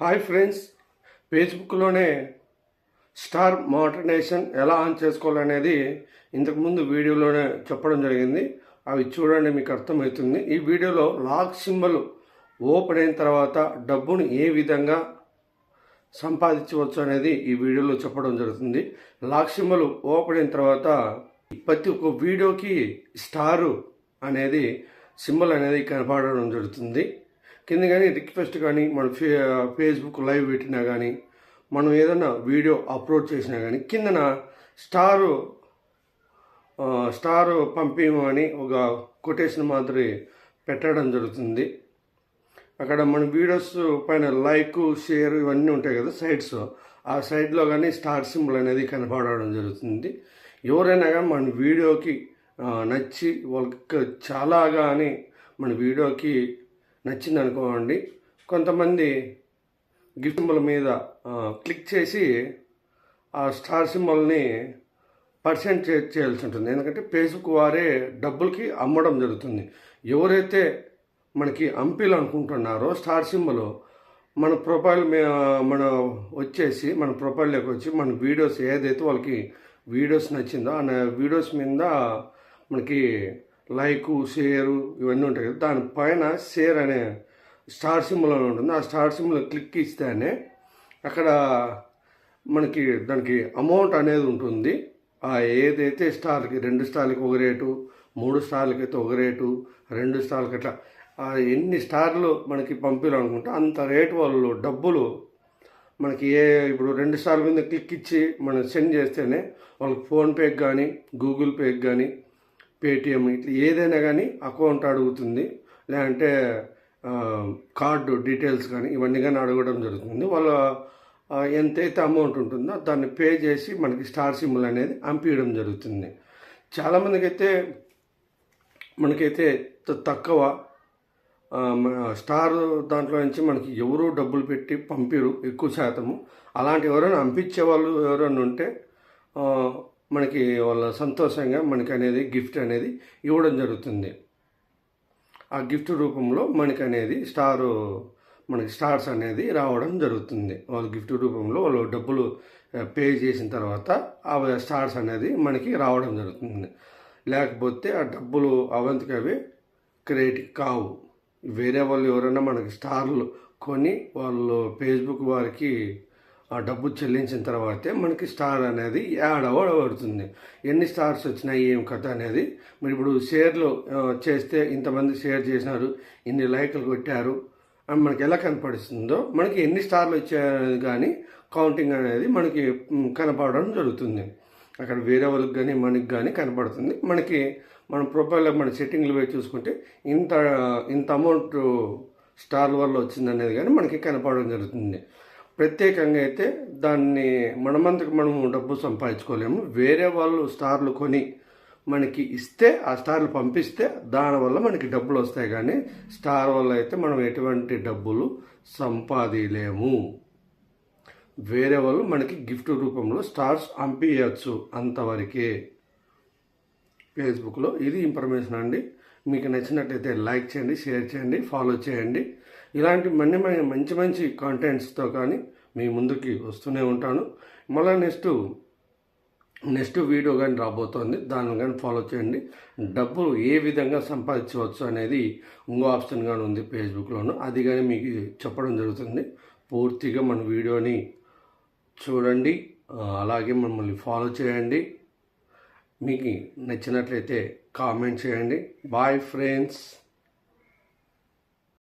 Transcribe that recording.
Hi friends ఫేస్బుక్లోనే star మోటర్నేషన్ ఎలా ఆన్ చేసుకోవాలనేది ఇంతకుముందు వీడియోలోనే చెప్పడం జరిగింది. అవి చూడండి మీకు అర్థమవుతుంది. ఈ వీడియోలో లాక్ సింబల్ ఓపెన్ అయిన తర్వాత డబ్బును ఏ విధంగా సంపాదించవచ్చు అనేది ఈ వీడియోలో చెప్పడం జరుగుతుంది. లాక్ సింబల్ ఓపెన్ అయిన తర్వాత ప్రతి ఒక్క వీడియోకి స్టారు అనేది సింబల్ అనేది కనపడడం జరుగుతుంది. కింద కానీ రిక్వెస్ట్ కానీ మన ఫే ఫేస్బుక్ లైవ్ పెట్టినా కానీ మనం ఏదైనా వీడియో అప్లోడ్ చేసినా కానీ కిందన స్టారు స్టార్ పంపించమని ఒక కొటేషన్ మాదిరి పెట్టడం జరుగుతుంది. అక్కడ మన వీడియోస్ పైన లైక్ షేర్ ఇవన్నీ ఉంటాయి కదా సైట్స్ ఆ సైడ్లో కానీ స్టార్ సింబల్ అనేది కనపడడం జరుగుతుంది. ఎవరైనా కానీ మన వీడియోకి నచ్చి వాళ్ళకి చాలా కానీ మన వీడియోకి నచ్చింది అనుకోండి కొంతమంది గిఫ్ట్ సింబల్ మీద క్లిక్ చేసి ఆ స్టార్ సింబల్ని పర్సెంట్ చేయాల్సి ఉంటుంది. ఎందుకంటే ఫేస్బుక్ వారే డబ్బులకి అమ్మడం జరుగుతుంది. ఎవరైతే మనకి అంపీలు అనుకుంటున్నారో స్టార్ సింబల్ మన ప్రొఫైల్ మన వచ్చేసి మన ప్రొఫైల్లోకి వచ్చి మన వీడియోస్ ఏదైతే వాళ్ళకి వీడియోస్ నచ్చిందో ఆ వీడియోస్ మీద మనకి లైక్ షేరు ఇవన్నీ ఉంటాయి కదా. దానిపైన షేర్ అనే స్టార్ సింబల్ అని ఉంటుంది. ఆ స్టార్ సింబల్ క్లిక్ ఇస్తేనే అక్కడ మనకి దానికి అమౌంట్ అనేది ఉంటుంది. ఆ ఏదైతే స్టార్కి రెండు స్టార్లకి ఒక రేటు మూడు స్టార్లకి అయితే ఒక రేటు రెండు స్టార్లకి అట్లా ఆ ఎన్ని స్టార్లు మనకి పంపించాలనుకుంటే అంత రేటు వాళ్ళు డబ్బులు మనకి ఏ ఇప్పుడు రెండు స్టార్ల మీద క్లిక్ ఇచ్చి మనం సెండ్ చేస్తేనే వాళ్ళకి ఫోన్పేకి కానీ గూగుల్ పేకి కానీ పేటిఎం ఇట్లా ఏదైనా కానీ అకౌంట్ అడుగుతుంది. లేదంటే కార్డు డీటెయిల్స్ కానీ ఇవన్నీ కానీ అడగడం జరుగుతుంది. వాళ్ళ ఎంతైతే అమౌంట్ ఉంటుందో దాన్ని పే చేసి మనకి స్టార్ సింబల్ అనేది పంపించడం జరుగుతుంది. చాలామందికి అయితే మనకైతే తక్కువ మన స్టార్ దాంట్లో నుంచి మనకి ఎవరు డబ్బులు పెట్టి పంపిరు ఎక్కువ శాతము. అలాంటి ఎవరైనా పంపించే వాళ్ళు ఎవరైనా ఉంటే మనకి వాళ్ళ సంతోషంగా మనకి అనేది గిఫ్ట్ అనేది ఇవ్వడం జరుగుతుంది. ఆ గిఫ్ట్ రూపంలో మనకి అనేది స్టారు మనకి స్టార్స్ అనేది రావడం జరుగుతుంది. వాళ్ళు గిఫ్ట్ రూపంలో వాళ్ళు డబ్బులు పే చేసిన తర్వాత ఆ స్టార్స్ అనేది మనకి రావడం జరుగుతుంది. లేకపోతే ఆ డబ్బులు అవంతికి అవి క్రియేట్ కావు. వేరే వాళ్ళు ఎవరైనా మనకి స్టార్లు కొని వాళ్ళు ఫేస్బుక్ వారికి ఆ డబ్బు చెల్లించిన తర్వాతే మనకి స్టార్ అనేది యాడ్ పడుతుంది ఎన్ని స్టార్స్ వచ్చినాయి ఏం కథ అనేది మరి ఇప్పుడు షేర్లు చేస్తే ఇంతమంది షేర్ చేసినారు ఇన్ని లైక్లు కొట్టారు అని మనకి ఎలా కనపడుతుందో మనకి ఎన్ని స్టార్లు వచ్చాయనేది కానీ కౌంటింగ్ అనేది మనకి కనపడడం జరుగుతుంది. అక్కడ వేరే వాళ్ళకి కానీ మనకి కానీ కనపడుతుంది. మనకి మన ప్రొఫైల్లో మన సెట్టింగ్లు పోయి చూసుకుంటే ఇంత ఇంత అమౌంట్ స్టార్ల వల్ల వచ్చింది అనేది కానీ మనకి కనపడడం జరుగుతుంది. ప్రత్యేకంగా అయితే దాన్ని మనమంతకు మనము డబ్బు సంపాదించుకోలేము. వేరే వాళ్ళు స్టార్లు కొని మనకి ఇస్తే ఆ స్టార్లు పంపిస్తే దానివల్ల మనకి డబ్బులు వస్తాయి. కానీ స్టార్ వల్ల అయితే మనం ఎటువంటి డబ్బులు సంపాదిలేము. వేరే వాళ్ళు మనకి గిఫ్ట్ రూపంలో స్టార్స్ పంపించవచ్చు అంతవరకే. ఫేస్బుక్లో ఇది ఇన్ఫర్మేషన్ అండి. మీకు నచ్చినట్లయితే లైక్ చేయండి షేర్ చేయండి ఫాలో చేయండి. ఇలాంటి మన్ని మంచి మంచి కాంటెంట్స్తో కానీ మీ ముందుకి వస్తూనే ఉంటాను. మళ్ళీ నెక్స్ట్ నెక్స్ట్ వీడియో కానీ రాబోతోంది. దాన్ని కానీ ఫాలో చేయండి. డబ్బులు ఏ విధంగా సంపాదించవచ్చు అనేది ఇంకో ఆప్షన్ కానీ ఉంది ఫేస్బుక్లోను అది కానీ మీకు చెప్పడం జరుగుతుంది. పూర్తిగా మన వీడియోని చూడండి. అలాగే మమ్మల్ని ఫాలో చేయండి. మీకు నచ్చినట్లయితే కామెంట్ చేయండి. Bye friends